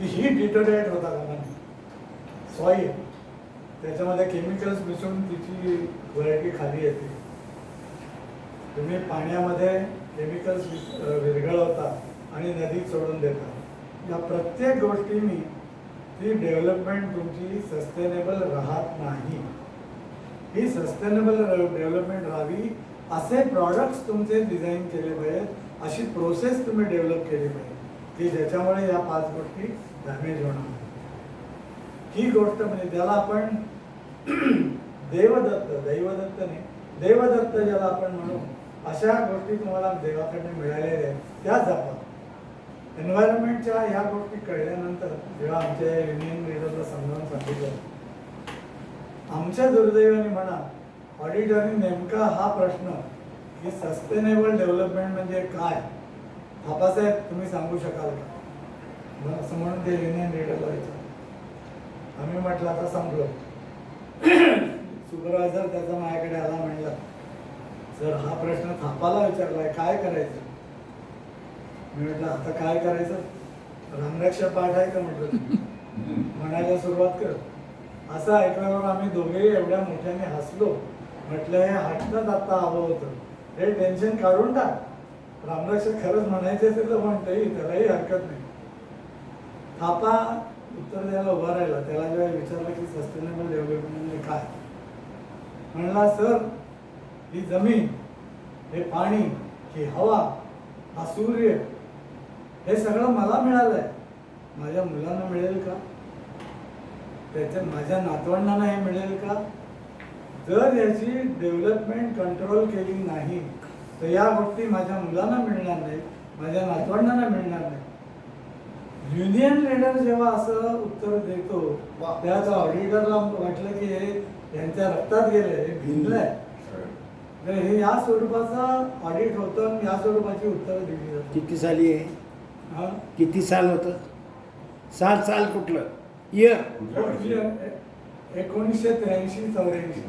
ही deteriorate होता कामा नये. सॉईल त्याच्यामध्ये केमिकल्स मिसळून तिची व्हरायटी खाली येते. तुम्ही पाण्यामध्ये केमिकल्स विरघळवता आणि नदीत सोडून देता. या प्रत्येक गोष्टींनी ती डेव्हलपमेंट तुमची सस्टेनेबल राहत नाही. ही सस्टेनेबल डेव्हलपमेंट राहावी असे प्रॉडक्ट्स तुमचे डिझाईन केले पाहिजेत अशी प्रोसेस तुम्ही डेव्हलप केली पाहिजे की ज्याच्यामुळे या पाच गोष्टी डॅमेज होणार ही गोष्ट म्हणजे ज्याला आपण देवदत्त दैवदत्त नाही देवदत्त ज्याला आपण म्हणू अशा गोष्टी तुम्हाला देवाकडे मिळालेल्या आहेत त्या जपा एन्व्हायरमेंटच्या ह्या गोष्टी कळल्यानंतर जेव्हा आमच्या युनियन लिडरला समजावून सांगितलं आमच्या दुर्दैवाने म्हणा ऑडिटरने नेमका हा प्रश्न की सस्टेनेबल डेव्हलपमेंट म्हणजे काय? आपासाहेब तुम्ही सांगू शकाल का? असं म्हणून ते युनियन लिडरला विचार आम्ही म्हटलं आता संपलो. सुपरवायझर त्याचा माझ्याकडे आला म्हणला सर हा प्रश्न थापाला विचारलाय काय करायचं? मी म्हटलं आता काय करायचं? रामरक्षा पाठ आहे का? म्हटलं. म्हणायला सुरुवात कर. असं ऐकल्यावर आम्ही दोघेही एवढ्या मोठ्याने हसलो. म्हटलं हे हटणंच आता हवं होतं. हे टेन्शन काढून टाक. रामरक्षा खरंच म्हणायचे असेल तर म्हणतंही त्यालाही हरकत नाही. आता उत्तर द्यायला उभा राहिला. त्याला जेव्हा विचारलं की सस्टेनेबल डेव्हलपमेंट म्हणजे काय? म्हणला सर ही जमीन हे पाणी ही हवा हा सूर्य हे सगळं मला मिळालं आहे माझ्या मुलांना मिळेल का? त्याच्या माझ्या नातवंडांना हे मिळेल का? जर याची डेव्हलपमेंट कंट्रोल केली नाही तर या गोष्टी माझ्या मुलांना मिळणार नाही माझ्या नातवंडांना मिळणार नाही युनियन लीडर जेव्हा असं उत्तर देतो. त्याच ऑडिटरला वाटलं की हे यांच्या रक्तात गेलंय हे भिनलंय. तर हे या स्वरूपाचा ऑडिट होतं आणि या स्वरूपाची उत्तरं दिली जातात. किती साली आहे हा? किती साल होतं? साल साल कुठलं? इयर एकोणीसशे त्र्याऐंशी चौऱ्याऐंशी.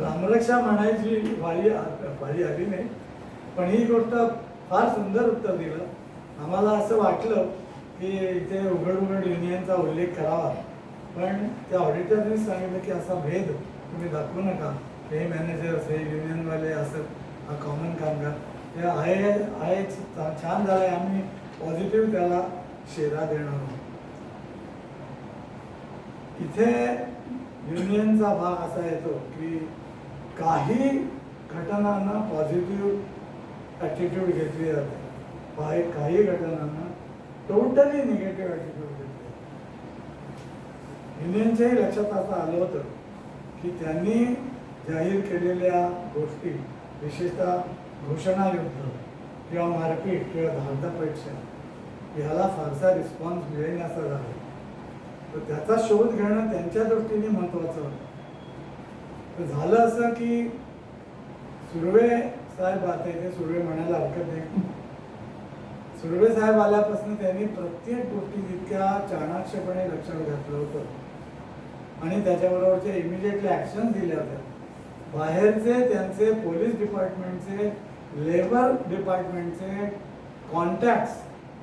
रामरक्षा म्हणायची वारी वारी आली नाही. पण ही गोष्ट फार सुंदर उत्तर दिलं. आम्हाला असं वाटलं की इथे उघड उघड युनियनचा उल्लेख करावा. पण त्या ऑडिटरने सांगितलं की असा भेद तुम्ही दाखवू नका. हे मॅनेजर्स हे युनियनवाले असत हा कॉमन कामगार. ते आहे आहे छान झालं आहे आम्ही पॉझिटिव्ह त्याला शेरा देणार आहोत. इथे युनियनचा भाग असा येतो की काही घटनांना पॉझिटिव्ह ॲटिट्यूड घेतली जाते. बाहेर काही घटनांना टोटली निगेटिव्ह ॲटिट्यूड घेतली इंडियनच्याही लक्षात असं आलं होतं की त्यांनी जाहीर केलेल्या गोष्टी विशेषतः घोषणायुद्ध किंवा मारपीट किंवा धार्दपेक्षा याला फारसा रिस्पॉन्स मिळेल असा झाला. तर त्याचा शोध घेणं त्यांच्या दृष्टीने महत्त्वाचं होतं. तर झालं असं की सुर्वे साहेब आता इथे सुर्वे म्हणायला हरकत नाही सुर्वे साहेब आल्यापासून त्यांनी प्रत्येक गोष्टी जितक्या चाणाक्षपणे लक्षात घातलं होतं. आणि त्याच्याबरोबरचे इमिजिएटली ॲक्शन दिल्या होत्या बाहेरचे त्यांचे पोलीस डिपार्टमेंटचे लेबर डिपार्टमेंटचे कॉन्टॅक्ट्स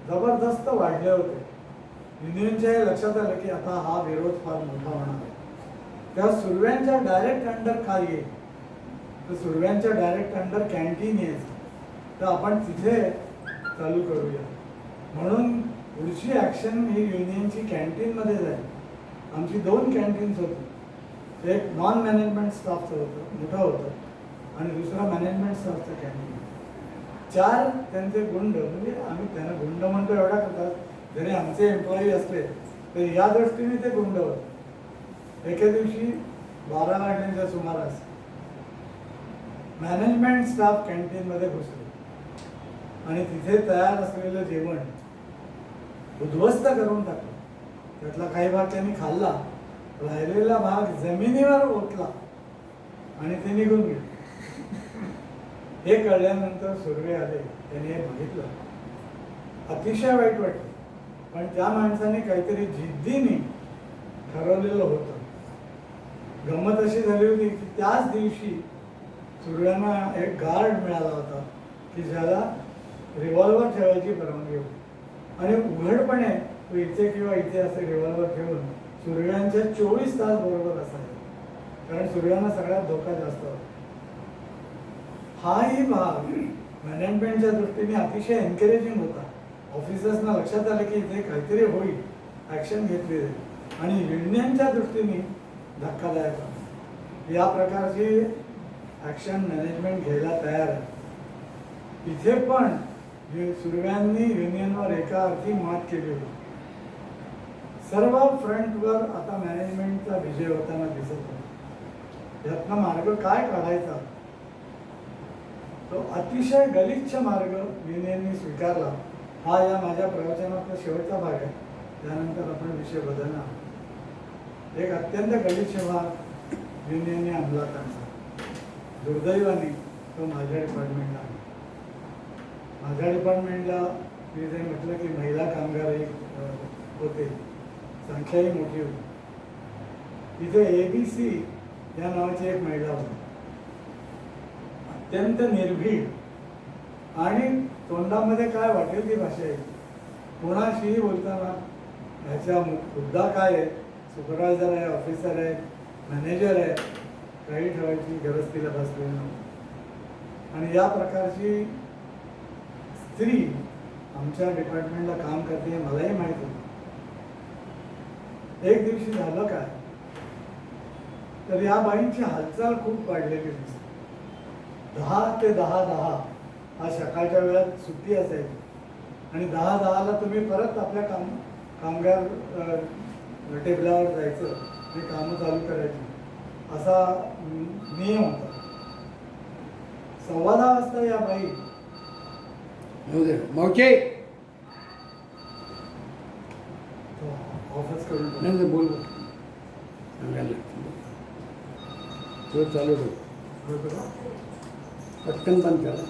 जबरदस्त वाढले होते. युनियनच्या हे लक्षात आलं की आता हा विरोध फार मोठा होणार आहे. त्या सुर्व्यांच्या डायरेक्ट अंडर खाली तर सुरव्यांच्या डायरेक्ट अंडर कॅन्टीन यायचं तर आपण तिथे चालू करूया. म्हणून पुढची ॲक्शन ही युनियनची कॅन्टीनमध्ये जाईल. आमची दोन कॅन्टीन्स होती. एक नॉन मॅनेजमेंट स्टाफचं होतं मोठं होतं आणि दुसरं मॅनेजमेंट स्टाफचं कॅन्टीन चार त्यांचे गुंड म्हणजे आम्ही त्यांना गुंड म्हणतो एवढा करतात जरी आमचे एम्प्लॉई असले तर या दृष्टीने ते गुंड होते. एके दिवशी बारा वाजण्याच्या सुमारास मॅनेजमेंट स्टाफ कॅन्टीनमध्ये घुसले आणि तिथे तयार असलेलं जेवण उद्ध्वस्त करून टाकलं. त्यातला काही भाग त्यांनी खाल्ला राहिलेला भाग जमिनीवर ओतला आणि ते निघून गेले. हे कळल्यानंतर सुर्वे आले त्यांनी हे बघितलं. अतिशय वाईट वाटलं पण त्या माणसाने काहीतरी जिद्दीने ठरवलेलं होतं. गंमत अशी झाली होती की त्याच दिवशी सूर्याना एक गार्ड मिळाला होता. की ज्याला रिव्हॉल्वर ठेवायची परवानगी होती. आणि उघडपणे तो इथे किंवा इथे असे रिव्हॉल्वर ठेवून सूर्यांच्या चोवीस तास बरोबर असायचा. कारण सूर्यांना सगळ्यात धोका जास्त होता. हाही भाग मॅनेजमेंटच्या दृष्टीने अतिशय एनकरेजिंग होता. ऑफिसर्सना लक्षात आलं की इथे काहीतरी होईल. ॲक्शन घेतली जाईल. आणि युनियनच्या दृष्टीने धक्कादायक होता. या प्रकारची ॲक्शन मॅनेजमेंट घ्यायला तयार आहे. इथे पण सुरव्यांनी सुर्व्यांनी युनियनवर एका अर्थी मात केली होती. सर्व फ्रंटवर आता मॅनेजमेंटचा विजय होताना दिसत होता. यातनं मार्ग काय काढायचा? तो अतिशय गलिच्छ मार्ग युनियननी स्वीकारला. हा या माझ्या प्रवचनातला शेवटचा भाग आहे. त्यानंतर आपण विषय बदलणार. एक अत्यंत गलिच्छ भाग युनियनने अंमलात आणला. दुर्दैवाने तो माझ्या डिपार्टमेंटला आला. माझ्या डिपार्टमेंटला मी जे म्हटलं की महिला कामगार एक होते. संख्याही मोठी होती. तिथे ए बी सी या नावाची एक महिला होती. अत्यंत निर्भीड आणि तोंडामध्ये काय वाटेल ती भाषा आहे? कोणाशीही बोलताना ह्याच्या मुद्दा काय आहे? सुपरवायझर आहे ऑफिसर आहे मॅनेजर आहे राही ठेवायची गरज तिला भासलेली आणि या प्रकारची स्त्री आमच्या डिपार्टमेंटला काम करते हे मलाही माहीत होतं. एक दिवशी झालं काय? तर या बाईंची हालचाल खूप वाढलेली दिसते दहा ते दहा दहा हा सकाळच्या वेळात सुट्टी असायची. आणि दहा दहाला तुम्ही परत आपल्या काम कामगार टेबलावर जायचं आणि कामं चालू करायची. असा नियम होता. सव्वा दहा वाजता या बाई मावचे ऑफिस करून नाही बोल. तो चालू ठेव. पटकन बंद करा.